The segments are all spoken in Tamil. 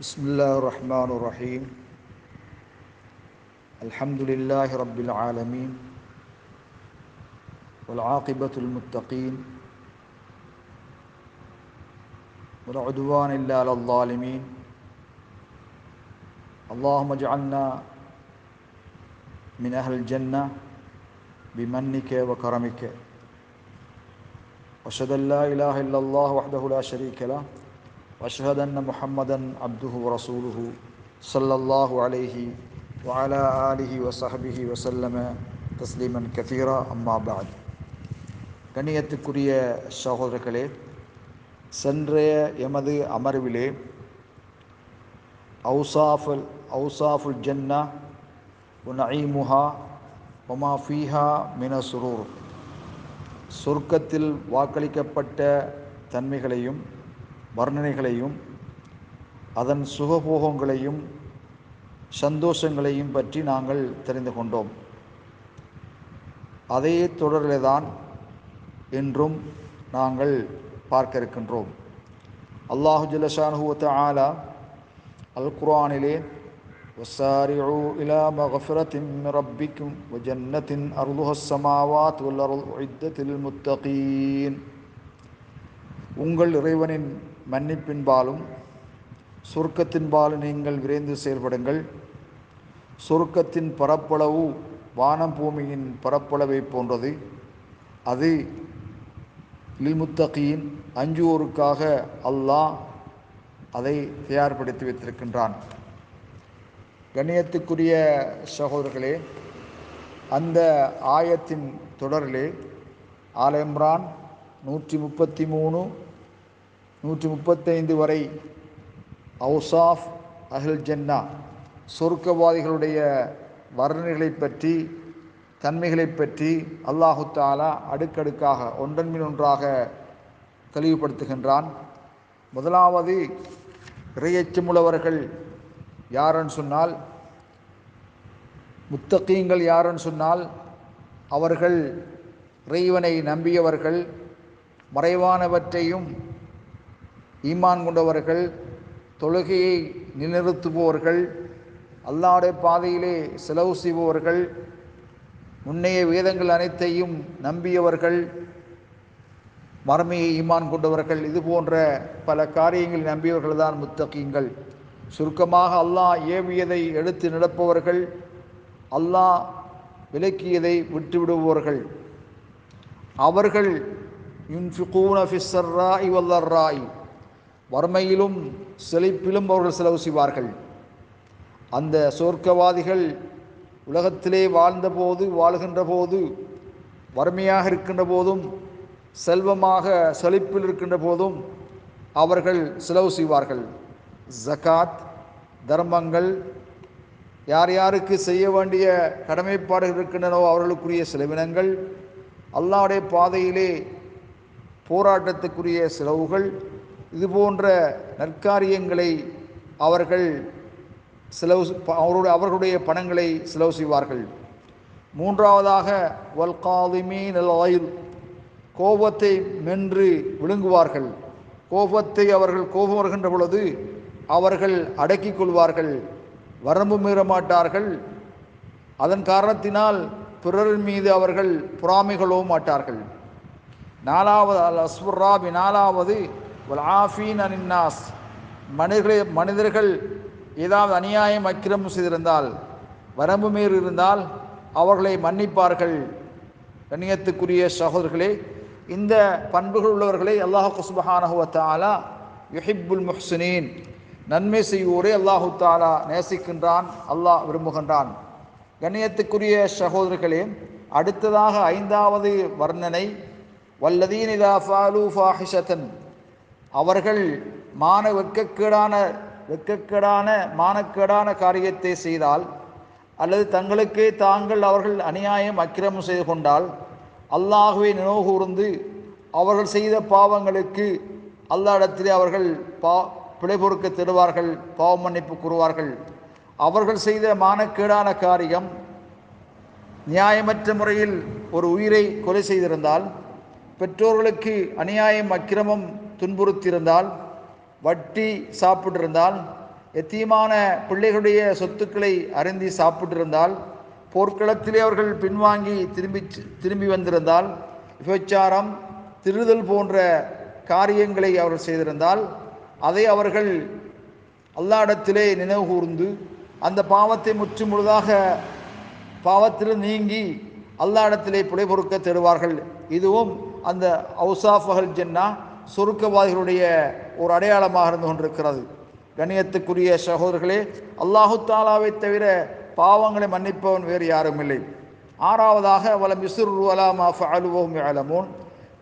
بسم الله الرحمن الرحيم. الحمد لله رب العالمين والعاقبة المتقين ولا عدوان إلا على الظالمين. اللهم اجعلنا من أهل الجنة بمنك وكرمك. وأشهد أن لا إله إلا الله وحده لا شريك له وأشهد أن محمدا عبده ورسوله صلى الله عليه وعلى آله وصحبه وسلم تسليما كثيرا أما بعد கண்ணியத்துக்குரிய சகோதரர்களே சென்றைய எமது அமர்விலே அவுசாஃபுல் அவுசாஃபுல் ஜன்னா நயீமுஹா ஒமா ஃபீஹா மின சுரூர் சொர்க்கத்தில் வாக்களிக்கப்பட்ட தன்மைகளையும் வர்ணனைகளையும் அதன் சுகபோகங்களையும் சந்தோஷங்களையும் பற்றி நாங்கள் தெரிந்து கொண்டோம் அதே தொடரிலே தான் இன்றும் நாங்கள் பார்க்க இருக்கின்றோம் அல்லாஹு ஜல்லஷானுவத்த ஆலா அல் குர்ஆனிலே وسارعوا إلى مغفرة من ربكم وجنة أرضها السماوات والأرض أعدت للمتقين உங்கள் இறைவனின் மன்னிப்பின்பாலும் சுருக்கத்தின்பாலும் நீங்கள் விரைந்து செயல்படுங்கள். சுருக்கத்தின் பரப்பளவு வானம் பூமியின் பரப்பளவை போன்றது. அது லில்முத்தகியின் அஞ்சுவோருக்காக அல்லாஹ் அதை தயார்படுத்தி வைத்திருக்கின்றான். கண்ணியத்துக்குரிய சகோதரர்களே அந்த ஆயத்தின் தொடரிலே ஆலயம்ரான் நூற்றி முப்பத்தி மூணு நூற்றி முப்பத்தைந்து வரை அவுசாஃப் அஹில் ஜென்னா சொர்க்கவாதிகளுடைய வர்ணனைகளை பற்றி தன்மைகளை பற்றி அல்லாஹு தாலா அடுக்கடுக்காக ஒன்றன் மீன் ஒன்றாக தெளிவுபடுத்துகின்றான். முதலாவது இறையச்சமுள்ளவர்கள் யாருன்னு சொன்னால் முத்தகீங்கள் யாருன்னு சொன்னால் அவர்கள் இறைவனை நம்பியவர்கள் மறைவானவற்றையும் ஈமான் கொண்டவர்கள் தொழுகையை நிலைநிறுத்துபவர்கள் அல்லாடைய பாதையிலே செலவு செய்பவர்கள் முன்னைய வேதங்கள் அனைத்தையும் நம்பியவர்கள் மறுமையை ஈமான் கொண்டவர்கள் இது போன்ற பல காரியங்களை நம்பியவர்கள் தான் முத்தகீங்கள் சுருக்கமாக அல்லாஹ் ஏவியதை எடுத்து நடப்பவர்கள் அல்லாஹ் விலக்கியதை விட்டுவிடுபவர்கள். அவர்கள் யுன்ஃபிகூன ஃபிஸ்ஸர்ராய் வல்லர்ராய் வறுமையிலும் செழிப்பிலும் அவர்கள் செலவு செய்வார்கள். அந்த சொர்க்கவாதிகள் உலகத்திலே வாழ்ந்தபோது வாழ்கின்ற போது வறுமையாக இருக்கின்ற போதும் செல்வமாக செழிப்பில் இருக்கின்ற போதும் அவர்கள் செலவு செய்வார்கள். ஜகாத் தர்மங்கள் யார் யாருக்கு செய்ய வேண்டிய கடமைப்பாடுகள் இருக்கின்றனோ அவர்களுக்குரிய செலவினங்கள் அல்லாவுடைய பாதையிலே போராட்டத்துக்குரிய செலவுகள் இது போன்ற நற்காரியங்களை அவர்கள் செலவு அவருடைய அவர்களுடைய பணங்களை செலவு செய்வார்கள். மூன்றாவதாக வல்காதுமே ஆயுள் கோபத்தை மென்று விழுங்குவார்கள். கோபத்தை அவர்கள் கோபம் வருகின்ற பொழுது அவர்கள் அடக்கிக் கொள்வார்கள். வரம்பு மீற மாட்டார்கள். அதன் காரணத்தினால் பிறர் மீது அவர்கள் பொறாமைகளோ மாட்டார்கள். நாலாவது அல் அஸ்வராபி நாலாவது ஆஃபீன் அனின்னாஸ் மனிதர்களை மனிதர்கள் ஏதாவது அநியாயம் அக்கிரமம் செய்திருந்தால் வரம்பு மீறி இருந்தால் அவர்களை மன்னிப்பார்கள். கண்ணியத்துக்குரிய சகோதரர்களே இந்த பண்புகள் உள்ளவர்களை அல்லாஹு சுபஹானஹுவத்தாலா யுஹிப்புல் முஹ்சினீன். நன்மை செய்வோரே அல்லாஹு தாலா நேசிக்கின்றான் அல்லாஹ் விரும்புகின்றான். கண்ணியத்துக்குரிய சகோதரர்களே அடுத்ததாக ஐந்தாவது வர்ணனை வல்லதீன் இதா ஃபாலு ஃபாஹிஷத்தன் அவர்கள் மான வெட்கக்கேடான வெட்கக்கேடான மானக்கேடான காரியத்தை செய்தால் அல்லது தங்களுக்கே தாங்கள் அவர்கள் அநியாயம் அக்கிரமம் செய்து கொண்டால் அல்லாஹுவை நினைவுகூர்ந்து அவர்கள் செய்த பாவங்களுக்கு அல்லாடத்திலே அவர்கள் பா பிழை பொறுக்க தருவார்கள் பாவ மன்னிப்பு கூறுவார்கள். அவர்கள் செய்த மானக்கேடான காரியம் நியாயமற்ற முறையில் ஒரு உயிரை கொலை செய்திருந்தால் பெற்றோர்களுக்கு அநியாயம் அக்கிரமம் துன்புறுத்தியிருந்தால் வட்டி சாப்பிட்டிருந்தால் எத்தீமான பிள்ளைகளுடைய சொத்துக்களை அருந்தி சாப்பிட்டிருந்தால் போர்க்களத்திலே அவர்கள் பின்வாங்கி திரும்பி திரும்பி வந்திருந்தால் விபச்சாரம் திருதல் போன்ற காரியங்களை அவர்கள் செய்திருந்தால் அதை அவர்கள் அல்லாடத்திலே நினைவு கூர்ந்து அந்த பாவத்தை முற்றும் முழுதாக பாவத்தில் நீங்கி அல்லாடத்திலே பிழை பொறுக்க தேடுவார்கள். இதுவும் அந்த அவுசாஃபகல் ஜென்னா சொருக்கவாதிகளுடைய ஒரு அடையாளமாக இருந்து கொண்டிருக்கிறது. கணியத்துக்குரிய சகோதரர்களே அல்லாஹு தாலாவை தவிர பாவங்களை மன்னிப்பவன் வேறு யாரும் இல்லை. ஆறாவதாக வலம் இசுரு அலாமா அலுவோம் அலமோன்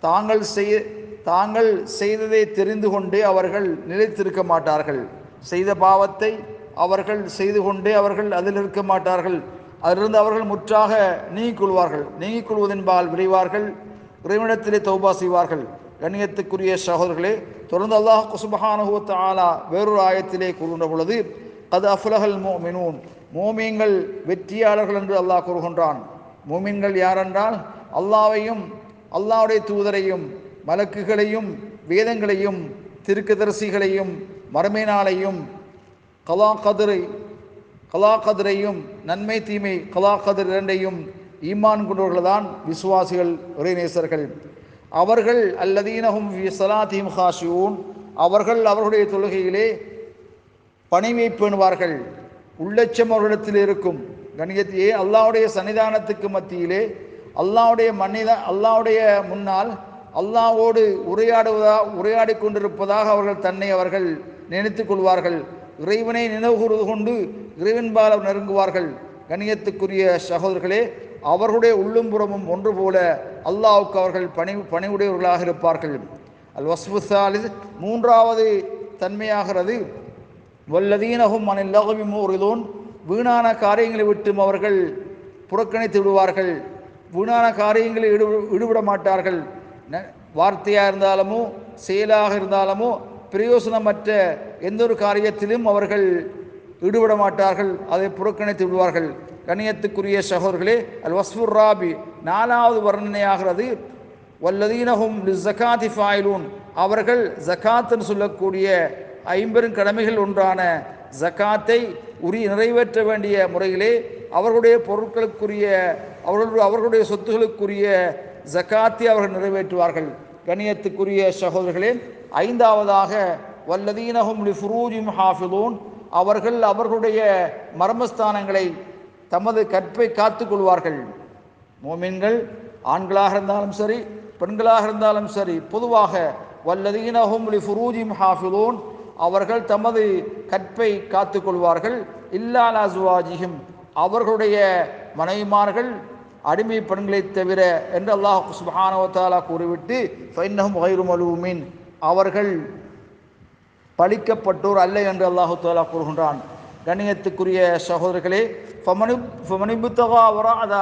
தாங்கள் செய் தாங்கள் செய்ததை தெரிந்து கொண்டே அவர்கள் நிலைத்திருக்க மாட்டார்கள். செய்த பாவத்தை அவர்கள் செய்து கொண்டே அவர்கள் அதில் இருக்க மாட்டார்கள். அதிலிருந்து அவர்கள் முற்றாக நீங்கிக் கொள்வார்கள் நீங்கிக் கொள்வதென்பால் விரைவார்கள். இறைவனிடத்திலே தௌபா செய்வார்கள். கண்ணியத்துக்குரிய சகோதரர்களே தொடர்ந்து அல்லாஹ் குசுபஹானுவத் ஆலா வேறொரு ஆயத்திலே கூறுகின்ற பொழுது அது அஃபுலகல் மோமினூன் மோமீன்கள் வெற்றியாளர்கள் என்று அல்லாஹ் கூறுகின்றான். மோமீன்கள் யாரென்றால் அல்லாவையும் அல்லாவுடைய தூதரையும் மலக்குகளையும் வேதங்களையும் திருக்கதரிசிகளையும் மறுமையினாலையும் கலா கதிரை கலா கதிரையும் நன்மை தீமை கலா கதிர் இரண்டையும் ஈமான் கொண்டவர்கள்தான் விசுவாசிகள் உரைநேசர்கள் அவர்கள் அல்லதீனஹும் ஃபி ஸலாத்திஹிம் ஹாஷியூன் அவர்கள் அவர்களுடைய தொழுகையிலே பணிவை பேணுவார்கள். உள்ளச்சம் அவர்களிடத்தில் இருக்கும். கணியத்தையே அல்லாவுடைய சன்னிதானத்துக்கு மத்தியிலே அல்லாவுடைய மனித அல்லாவுடைய முன்னால் அல்லாவோடு உரையாடுவதா உரையாடி கொண்டிருப்பதாக அவர்கள் தன்னை அவர்கள் நினைத்து கொள்வார்கள். இறைவனை நினைவு கொண்டு இறைவன்பால் நெருங்குவார்கள். கணியத்துக்குரிய சகோதரர்களே அவர்களுடைய உள்ளும்புறமும் ஒன்று போல அல்லாவுக்கு அவர்கள் பணி பணிவுடையவர்களாக இருப்பார்கள். அல் வஸ்பு மூன்றாவது தன்மையாகிறது. வல்லதீனகும் மனில் லகவி மூரிதோன் வீணான காரியங்களை விட்டும் அவர்கள் புறக்கணித்து விடுவார்கள். வீணான காரியங்களில் ஈடு ஈடுபட மாட்டார்கள். ந- வார்த்தையாக இருந்தாலுமோ செயலாக இருந்தாலுமோ பிரயோசனமற்ற எந்த ஒரு காரியத்திலும் அவர்கள் ஈடுபட மாட்டார்கள். அதை புறக்கணித்து விடுவார்கள். கணியத்துக்குரிய சகோதரர்களே அல் வஸ்ஃபுர் ராபி நாலாவது வர்ணனையாகிறது. வல்லதீனஹும் ஜக்காத்தி ஃபாயிலூன். அவர்கள் ஜக்காத்துன்னு சொல்லக்கூடிய ஐம்பெரும் கடமைகள் ஒன்றான ஜக்காத்தை உரி நிறைவேற்ற வேண்டிய முறையிலே அவர்களுடைய பொருட்களுக்குரிய அவர்களுடைய அவர்களுடைய சொத்துகளுக்குரிய ஜக்காத்தை அவர்கள் நிறைவேற்றுவார்கள். கணியத்துக்குரிய சகோதரர்களே ஐந்தாவதாக வல்லதீனஹும் லி ஃபுரூஜிம் ஹாஃபிலூன். அவர்கள் அவர்களுடைய மர்மஸ்தானங்களை தமது கற்பை காத்துக்கொள்வார்கள். மோமின்கள் ஆண்களாக இருந்தாலும் சரி பெண்களாக இருந்தாலும் சரி பொதுவாக வல்லதீனஹும் லி ஃபுரூஜிம் ஹாஃபிலூன் அவர்கள் தமது கற்பை காத்து கொள்வார்கள். இல்லா அஸ்வாஜிஹிம் அவர்களுடைய மனைவிமார்கள் அடிமை பெண்களைத் தவிர என்று அல்லாஹ் சுபானவத்தாலா கூறிவிட்டு ஃபைன்னஹும் கைரு மலூமின் அவர்கள் பழிக்கப்பட்டோர் அல்ல என்று அல்லாஹு தாலா கூறுகின்றான். கண்ணியத்துக்குரிய சகோதரர்களே ஃபமனி ஃபமனிபுத்தகா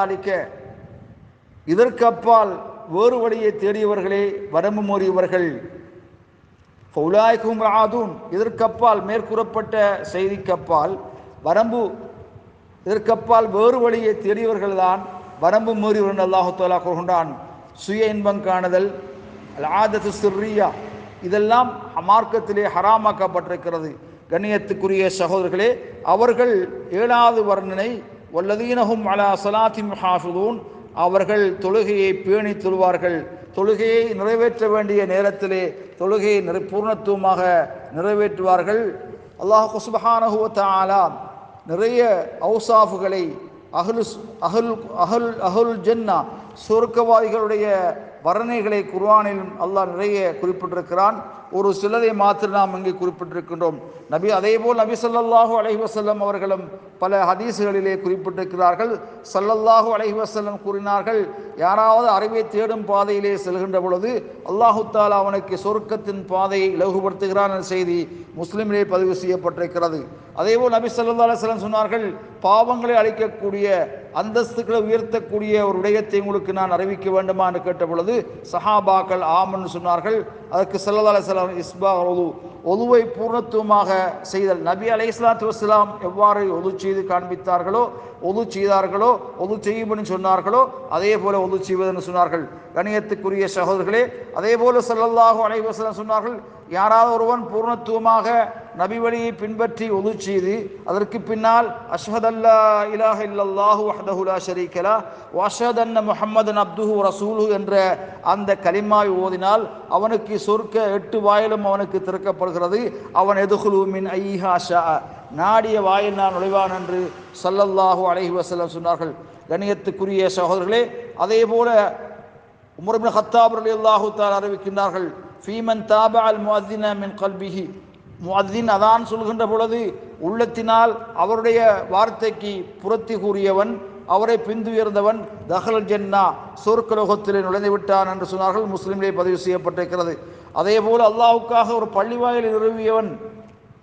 அளிக்க இதற்கப்பால் வேறு வழியை தேடியவர்களே வரம்பு மோறியவர்கள் ஃபவுலாய்க்கும் ஆதூன். இதற்கப்பால் மேற்கூறப்பட்ட செய்திக்கப்பால் வரம்பு இதற்கப்பால் வேறு வழியை தேடியவர்கள்தான் வரம்பு மீறியவர்கள் அல்லாஹு தாலா கூறுகின்றான். சுய இன்பம் காணுதல் அல் ஆதத்து சிர்ரியா. இதெல்லாம் மார்க்கத்திலே ஹராமாக்கப்பட்டிருக்கிறது. கண்ணியத்துக்குரிய சகோதரர்களே அவர்கள் ஏழாவது வர்ணனை வல்லதீனஹும் அலா சலாத்திம் ஹாஃபிதூன் அவர்கள் தொழுகையை பேணி தொழுவார்கள் தொழுகையை நிறைவேற்ற வேண்டிய நேரத்திலே தொழுகையை நிறை பூர்ணத்துவமாக நிறைவேற்றுவார்கள். அல்லாஹ் சுபஹானஹு நிறைய ஔசாஃபுகளை அஹ்லு அஹுல் அஹுல் அஹுல் ஜென்னா சொர்க்கவாதிகளுடைய வர்ணனைகளை குர்வானிலும் அல்லாஹ் நிறைய குறிப்பிட்டிருக்கிறான். ஒரு சிலரை மாத்திரம் நாம் இங்கே குறிப்பிட்டிருக்கின்றோம். நபி அதேபோல் நபி ஸல்லல்லாஹு அலஹி வசல்லம் அவர்களும் பல ஹதீஸுகளிலே குறிப்பிட்டிருக்கிறார்கள். சல்லல்லாஹு அலஹி வசல்லம் கூறினார்கள் யாராவது அறிவை தேடும் பாதையிலே செல்கின்ற பொழுது அல்லாஹு தாலா அவனுக்கு சொர்க்கத்தின் பாதையை இலகுபடுத்துகிறான் என்ற செய்தி முஸ்லிமிலே பதிவு செய்யப்பட்டிருக்கிறது. அதேபோல் நபி ஸல்லல்லாஹு அலுவலம் சொன்னார்கள் பாவங்களை அழிக்கக்கூடிய அந்தஸ்துகளை உயர்த்தக்கூடிய ஒரு விடயத்தை உங்களுக்கு நான் அறிவிக்க வேண்டுமா என்று கேட்ட பொழுது சஹாபாக்கள் ஆமன் சொன்னார்கள். அதற்கு செல்லதால அலைஹி இஸ்பா ஒது ஒதுவை பூர்ணத்துவமாக செய்தல். நபி அலை இஸ்லாத்து வஸ்லாம் எவ்வாறு ஒது செய்து காண்பித்தார்களோ ஒது செய்தார்களோ ஒது செய்யும்படி சொன்னார்களோ அதே போல ஒது செய்வதென்று சொன்னார்கள். கணியத்துக்குரிய சகோதரர்களே அதே போல ஸல்லல்லாஹு அலைஹி சொன்னார்கள் யாராவது ஒருவன் பூர்ணத்துவமாக நபி வழியை பின்பற்றி ஒது செய்து அதற்கு பின்னால் அஷ்ஹதல்லா இலாஹ இல்லல்லாஹு வஹ்தஹு ஷரீகலா வஷத் லா வ அன்ன முஹம்மதன் அப்துஹு ரசூலு என்ற அந்த கலிமாவை ஓதினால் அவனுக்கு சொர்க்க எட்டு வாயிலும் அவனுக்கு திறக்கப்படுகிறது. அவன் எதுகுலு மின் ஐஹா ஷா நாடிய வாயில் நான் நுழைவான் என்று சல்லல்லாஹு அலஹி வஸல்லம் சொன்னார்கள். கணியத்துக்குரிய சகோதரர்களே அதே போல உமர்பின் இப்னு ஹத்தாப் ரலியல்லாஹு அறிவிக்கின்றார்கள் ஃபீமன் தாபா அல் முஅத்தின மின் கல்பிஹி முஅத்தின் அதான் சொல்கின்ற பொழுது உள்ளத்தினால் அவருடைய வார்த்தைக்கு புரத்தி கூறியவன் அவரை பிந்துயர்ந்தவன் தஹல் ஜென்னா சொர்க்கலோகத்திலே நுழைந்து விட்டான் என்று சொன்னார்கள் முஸ்லிமிலே பதிவு செய்யப்பட்டிருக்கிறது. அதே போல் அல்லாவுக்காக ஒரு பள்ளிவாயில் நிறுவியவன்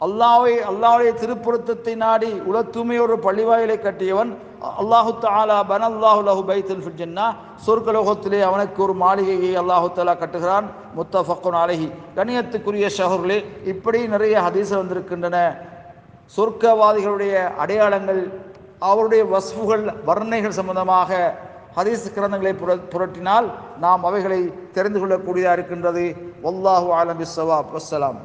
அல்லாவை அல்லாவுடைய திருப்புறத்தத்தை நாடி உலத்துமே ஒரு பள்ளிவாயிலை கட்டியவன் அல்லாஹு தாலா பன் அல்லாஹு லஹு பைத்துல் ஃபில் சொர்க்கலோகத்திலே அவனுக்கு ஒரு மாளிகையை அல்லாஹு தாலா கட்டுகிறான். முத்தஃபக்குன் அலஹி. கணியத்துக்குரிய ஷஹர்களே இப்படி நிறைய ஹதீஸ் வந்திருக்கின்றன. சொர்க்கவாதிகளுடைய அடையாளங்கள் அவருடைய வசவுகள் வர்ணைகள் சம்பந்தமாக ஹதீஸ் கிரந்தங்களை புர புரட்டினால் நாம் அவைகளை தெரிந்து கொள்ளக்கூடியதாக இருக்கின்றது. வல்லாஹு ஆலம் பிஸ்ஸவாப் வஸ்ஸலாம்.